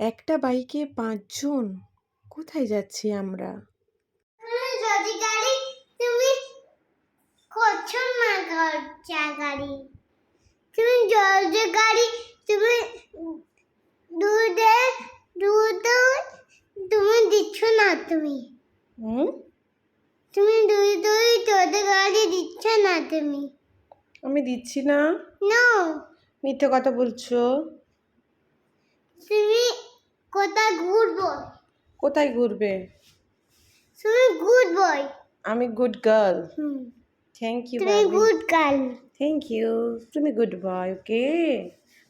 একটা বাইকে পাঁচজন? কোথায় যাচ্ছি আমরা? যদি গাড়ি তুমি করছ না চা গাড়ি তুমি জলদি গাড়ি তুমি দুধে দুধ তুমি দিচ্ছ না তুমি। হুম? তুমি দুই দুই জলদি গাড়ি দিচ্ছ না তুমি। আমি দিচ্ছি না? নো মিথ্যে কথা বলছো? তুমি কোথায় ঘুরবো? কোথায় ঘুরবে? তুমি গুড বয় আমি good girl hmm. Thank you তুমি গুড গার্ল থ্যাংক ইউ তুমি গুড বয় ওকে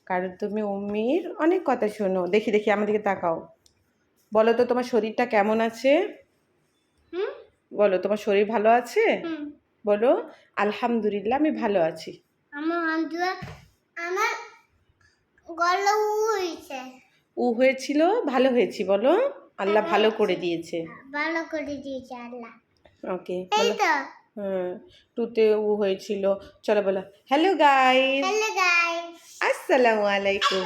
কারণ তুমি উম্মির অনেক কথা শোনো। দেখি দেখি আমাদেরকে তাকাও। বলো তো তোমার শরীরটা কেমন আছে? হুম? বলো তোমার শরীর ভালো আছে? বলো আলহামদুলিল্লাহ আমি ভালো আছি। আমার আমার গলা উইছে উ হয়েছিল ভালো হয়েছি বলো? আল্লাহ ভালো করে দিয়েছে। ভালো করে দিয়েছে আল্লাহ। ওকে এই তো। হ্যাঁ টুতে উ হয়েছিল। চলো বলো। হ্যালো গাইস হ্যালো গাইস আসসালামু আলাইকুম।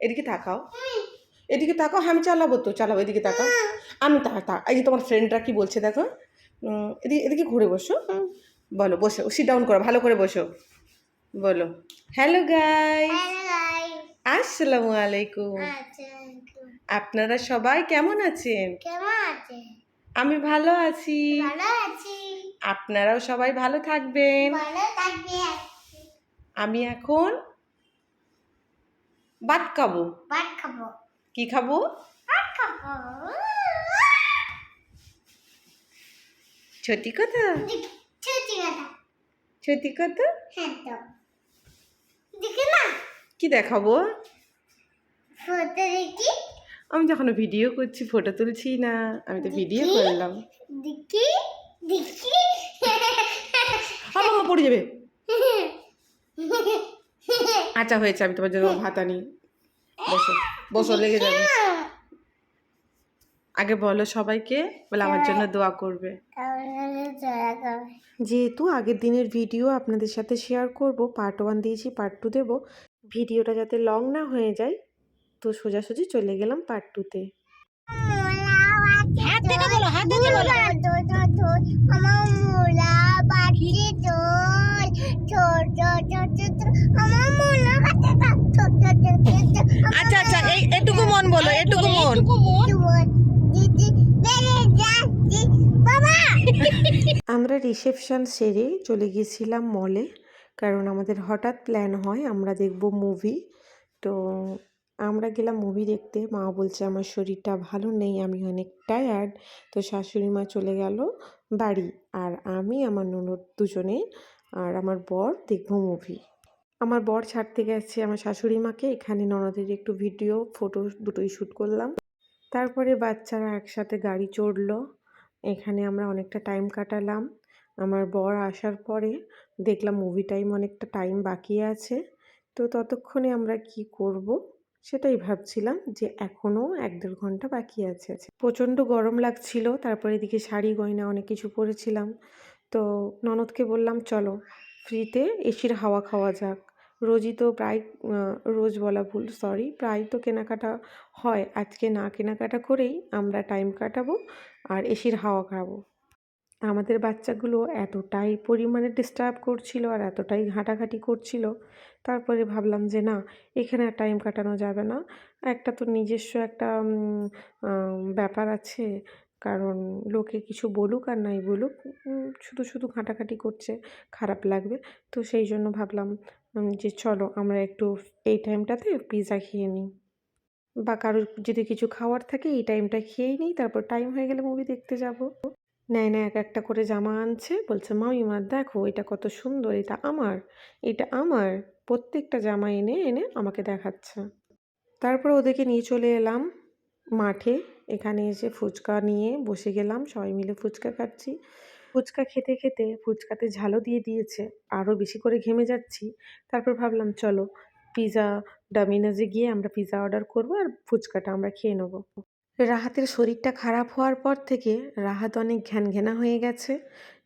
এদিকে তাকাও। এদিকে তাকাও আমি চালাবো তো চালাবো এদিকে তাকাও। আমি তা এই যে তোমার ফ্রেন্ডরা কি বলছে দেখো। এদিকে এদিকে ঘুরে বসো। বলো বসো সিট ডাউন করো ভালো করে বসো। বলো। হ্যালো গাই হ্যালো গাইস আসসালামু আলাইকুম আচ্ছা। আপনারা সবাই কেমন আছেন? আমি ভালো আছি। আপনারাও সবাই ভালো থাকবেন। আমি এখন ভাত খাব। কি খাব? ভাত কথা? ছুটি কথা। সত্যি কথা? হ্যাঁ কি দেখাবো? আমি যখন ভিডিও করছি ফটো তুলছি না। আমি তো ভিডিও করলাম। আমার পড়ে যাবে। আচ্ছা হয়েছে আমি তোমার জন্য ভাত আনি। বসো বসো লেগে যাবে। আগে বলো সবাইকে বলে আমার জন্য দোয়া করবে। যেহেতু আগের দিনের ভিডিও আপনাদের সাথে শেয়ার করব পার্ট ওয়ান দিয়েছি পার্ট টু দেবো ভিডিওটা যাতে লং না হয়ে যায় তো সোজাসুজি চলে গেলাম পার্ট টুতে আচ্ছা আচ্ছা এটুকু মন বলো এটুকু মন। আমরা রিসেপশন সেরে চলে গিয়েছিলাম মলে কারণ আমাদের হঠাৎ প্ল্যান হয়, আমরা দেখব মুভি তো আমরা গেলাম মুভি দেখতে। মা বলছে, আমার শরীরটা ভালো নেই, আমি অনেক টায়ার্ড তো শাশুড়ি মা চলে গেল বাড়ি। আর আমি, আমার ননদ দুজনে আর আমার বর দেখব মুভি আমার বর ছাড়তে গেছে আমার শাশুড়ি মাকে। এখানে ননদের একটু ভিডিও ফটো দুটোই শ্যুট করলাম। তারপরে বাচ্চারা একসাথে গাড়ি চড়লো। এখানে আমরা অনেকটা টাইম কাটালাম। আমার বর আসার পরে দেখলাম মুভি টাইম অনেকটা টাইম বাকি আছে। তো ততক্ষণে আমরা কি করব সেটাই ভাবছিলাম যে এখনও এক দেড় ঘণ্টা বাকি আছে। প্রচণ্ড গরম লাগছিল, তারপরে এদিকে শাড়ি, গয়না অনেক কিছু পরেছিলাম। তো ননদকে বললাম, চলো ফ্রিতে এসির হাওয়া খাওয়া যাক। রোজই তো প্রায় রোজ বলা ভুল সরি প্রায় তো কেনাকাটা হয়। আজকে না কেনাকাটা করেই আমরা টাইম কাটাবো আর এসির হাওয়া খাব। আমাদের বাচ্চাগুলো এতটাই পরিমাণে ডিস্টার্ব করছিল আর এতটাই ঘাঁটাঘাঁটি করছিল। তারপরে ভাবলাম যে না, এখানে আর টাইম কাটানো যাবে না। একটা তো নিজস্ব একটা ব্যাপার আছে। কারণ লোকে কিছু বলুক আর নাই বলুক শুধু শুধু ঘাঁটাঘাঁটি করছে, খারাপ লাগবে। তো সেই জন্য ভাবলাম যে চলো আমরা একটু এই টাইমটাতে পিৎজা খেয়ে নিই। বা কারোর যদি কিছু খাওয়ার থাকে, এই টাইমটা খেয়েই নিই। তারপর টাইম হয়ে গেলে মুভি দেখতে যাব। নেয় না এক একটা করে জামা আনছে, বলছে, মামিমা, দেখো এটা কত সুন্দর, এটা আমার এটা আমার, প্রত্যেকটা জামা এনে এনে আমাকে দেখাচ্ছে। তারপর ওদেরকে নিয়ে চলে এলাম মাঠে। এখানে এসে ফুচকা নিয়ে বসে গেলাম, সবাই মিলে ফুচকা খাচ্ছি। ফুচকা খেতে খেতে ফুচকাতে ঝালও দিয়ে দিয়েছে, আরও বেশি করে ঘেমে যাচ্ছি। তারপর ভাবলাম, চলো পিৎজা ডমিনোজে গিয়ে আমরা পিৎজা অর্ডার করব আর ফুচকাটা আমরা খেয়ে নেব। রাহাতের শরীরটা খারাপ হওয়ার পর থেকে রাহাত অনেক ঘ্যানঘ্যানা হয়ে গেছে।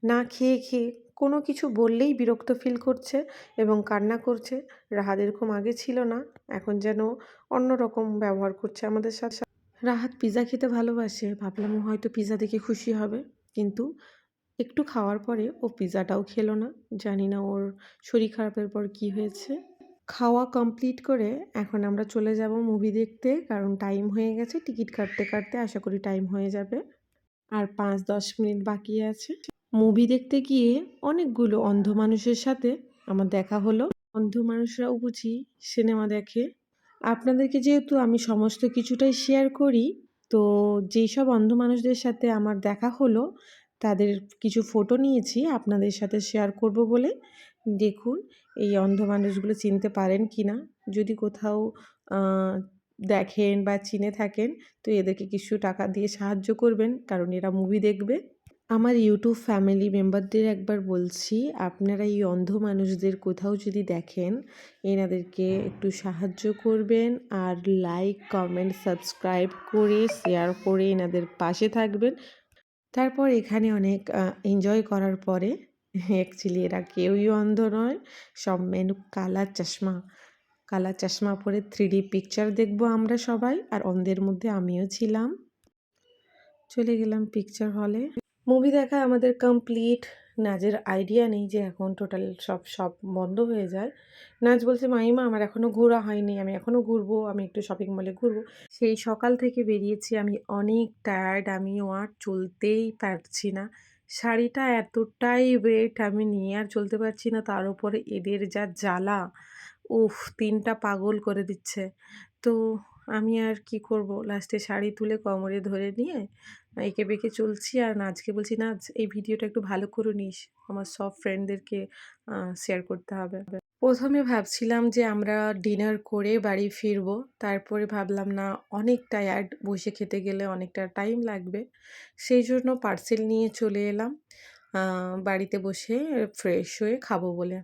না খেয়ে খেয়ে কোনো কিছু বললেই বিরক্ত ফিল করছে এবং কান্না করছে। রাহাত এরকম আগে ছিল না, এখন যেন অন্য রকম ব্যবহার করছে আমাদের সাথে। রাহাত পিৎজা খেতে ভালোবাসে, ভাবলাম হয়তো পিৎজা দেখে খুশি হবে। কিন্তু একটু খাওয়ার পরে ও পিৎজাটাও খেলো না। জানি না ওর শরীর খারাপের পর কি হয়েছে। খাওয়া কমপ্লিট করে এখন আমরা চলে যাব মুভি দেখতে, কারণ টাইম হয়ে গেছে টিকিট কাটতে কাটতে আশা করি টাইম হয়ে যাবে। আর পাঁচ দশ মিনিট বাকি আছে। মুভি দেখতে গিয়ে অনেকগুলো অন্ধ মানুষের সাথে আমার দেখা হলো। অন্ধ মানুষরাও বুঝি সিনেমা দেখে। আপনাদেরকে যেহেতু আমি সমস্ত কিছুটাই শেয়ার করি, তো যেই সব অন্ধ মানুষদের সাথে আমার দেখা হলো, তাদের কিছু ফটো নিয়েছি, আপনাদের সাথে শেয়ার করব বলে। দেখুন, এই অন্ধ মানুষগুলো চিনতে পারেন কি না? যদি কোথাও দেখেন বা চিনে থাকেন, তো এদেরকে কিছু টাকা দিয়ে সাহায্য করবেন, কারণ এরা মুভি দেখবে। আমার ইউটিউব ফ্যামিলি মেম্বারদের একবার বলছি, আপনারা এই অন্ধ মানুষদের কোথাও যদি দেখেন, এনাদেরকে একটু সাহায্য করবেন আর লাইক কমেন্ট সাবস্ক্রাইব করে শেয়ার করে এনাদের পাশে থাকবেন। তারপর এখানে অনেক এনজয় করার পরে অ্যাকচুয়ালি এরা কেউই অন্ধ নয়, সব মেনু কালা চশমা। কালা চশমা পরে থ্রি ডি পিকচার দেখব আমরা সবাই, আর অন্ধের মধ্যে আমিও ছিলাম। চলে গেলাম পিকচার হলে মুভি দেখা আমাদের কমপ্লিট নাচের আইডিয়া নেই যে এখন টোটাল সব সব বন্ধ হয়ে যায়। নাচ বলছে মাইমা আমার এখনও ঘোরা হয়নি, আমি এখনও ঘুরবো, আমি একটু শপিং মলে ঘুরবো। সেই সকাল থেকে বেরিয়েছি আমি অনেক টায়ার্ড আমিও আর চলতেই পারছি না। শাড়িটা এতটাই ওয়েট আমি নিয়ে আর চলতে পারছি না, তার উপরে এদের যা জ্বালা, উফ, তিনটা পাগল করে দিচ্ছে। তো আমি আর কি করব? লাস্টে শাড়ি তুলে কোমরে ধরে নিয়ে এঁকে বেঁকে চলছি আর নাচকে বলছি নাচ এই ভিডিওটা একটু ভালো করে নিস। আমার সব ফ্রেন্ডদেরকে শেয়ার করতে হবে। প্রথমে ভাবছিলাম যে আমরা ডিনার করে বাড়ি ফিরবো। তারপরে ভাবলাম, না অনেক টায়ার্ড বসে খেতে গেলে অনেকটা টাইম লাগবে। সেই জন্য পার্সেল নিয়ে চলে এলাম। বাড়িতে বসে ফ্রেশ হয়ে খাব বলে।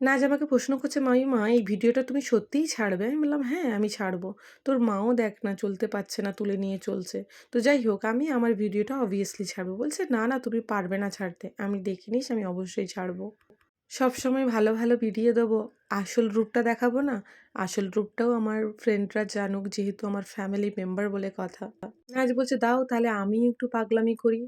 নাজ আমাকে প্রশ্ন করছে মামিমা এই ভিডিওটা তুমি সত্যিই ছাড়বে? আমি বললাম হ্যাঁ আমি ছাড়বো। তোর মাও দেখ না, চলতে পারছে না, তুলে নিয়ে চলছে। তো যাই হোক, আমি আমার ভিডিওটা অবভিয়াসলি ছাড়বো। বলছে, না না, তুমি পারবে না ছাড়তে। আমি দেখিনিস আমি অবশ্যই ছাড়বো। সব সময় ভালো ভালো ভিডিও দেবো। আসল রূপটা দেখাবো না? আসল রূপটাও আমার ফ্রেন্ডরা জানুক, যেহেতু আমার ফ্যামিলি মেম্বার বলে কথা। আজ বলছে, দাও, তাহলে আমি একটু পাগলামি করি।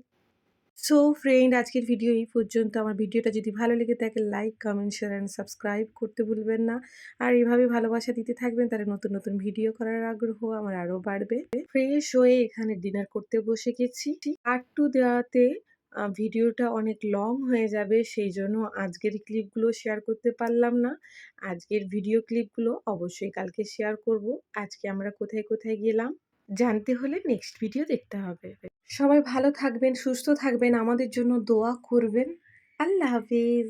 সো ফ্রেন্ড আজকের ভিডিও এই পর্যন্ত। আমার ভিডিওটা যদি ভালো লেগে থাকে like comment share and subscribe করতে ভুলবেন না। আর এইভাবে ভালোবাসা দিতে থাকবেন, তাহলে নতুন নতুন ভিডিও করার আগ্রহ আমার আরও বাড়বে। ফ্রেশ হয়ে এখানে ডিনার করতে বসে গেছি। পার্ট টু দেওয়াতে ভিডিওটা অনেক লং হয়ে যাবে, সেই জন্য আজকের ক্লিপগুলো শেয়ার করতে পারলাম না। আজকের ভিডিও ক্লিপগুলো অবশ্যই কালকে শেয়ার করব। আজকে আমরা কোথায় কোথায় গেলাম, জানতে হলে নেক্সট ভিডিও দেখতে হবে। সবাই ভালো থাকবেন, সুস্থ থাকবেন, আমাদের জন্য দোয়া করবেন। আল্লাহ হাফিজ।